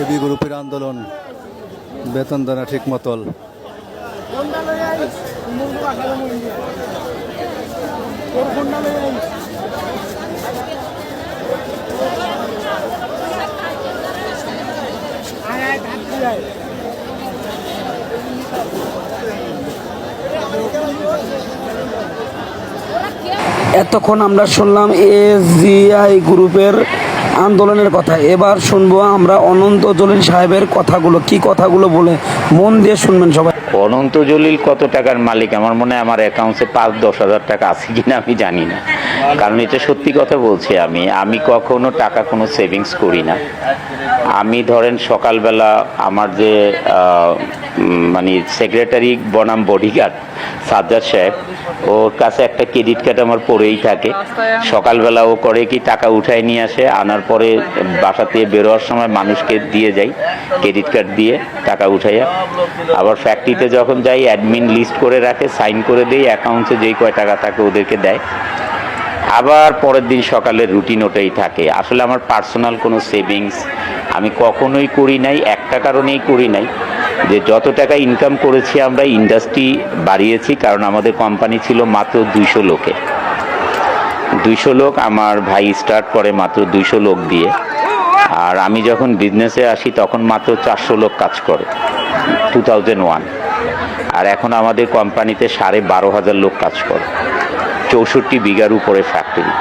AB গ্রুপের আন্দোলন বেতন দেনা ঠিক মতল। এতক্ষণ আমরা শুনলাম এসজিআই গ্রুপের আন্দোলনের কথা। এবার শুনব আমরা অনন্ত জলিল সাহেবের কথাগুলো। কি কথাগুলো বলে? মন দিয়ে শুনবেন সবাই। অনন্ত জলিল কত টাকার মালিক? আমার মনে হয় আমার অ্যাকাউন্টে পাঁচ, দশ হাজার টাকা আছে কিনা আমি জানি না। কারণ এটা সত্যি কথা বলছি আমি। আমি কখনো টাকা কোনো সেভিংস করি না। আমি ধরেন সকালবেলা আমার যে মানে সেক্রেটারি বনাম বডিগার্ড সাজ্জাদ সাহেব, ওর কাছে একটা ক্রেডিট কার্ড আমার পড়েই থাকে। সকালবেলা ও করে কি টাকা উঠায় নিয়ে আসে, আনার পরে বাসাতে বেরোয়ার সময় মানুষকে দিয়ে যাই, ক্রেডিট কার্ড দিয়ে টাকা উঠাইয়া। আবার ফ্যাক্টরিতে যখন যাই অ্যাডমিন লিস্ট করে রাখে সাইন করে দেই অ্যাকাউন্টে যেই কয় টাকা থাকে ওদেরকে দেয়। আবার পরের দিন সকালে রুটিন ওটাই থাকে। আসলে আমার পার্সোনাল কোনো সেভিংস আমি কখনোই করি নাই, একটা কারণেই করি নাই। যে যত টাকা ইনকাম করেছি আমরা ইন্ডাস্ট্রি বাড়িয়েছি, কারণ আমাদের কোম্পানি ছিল মাত্র দুইশো লোকে। দুইশো লোক আমার ভাই স্টার্ট করে মাত্র দুইশো লোক দিয়ে। আর আমি যখন বিজনেসে আসি, তখন মাত্র চারশো লোক কাজ করে টু ওয়ান আর এখন আমাদের কোম্পানিতে সাড়ে বারো হাজার লোক কাজ করে। চৌষট্টি বিঘার উপরে ফ্যাক্টরি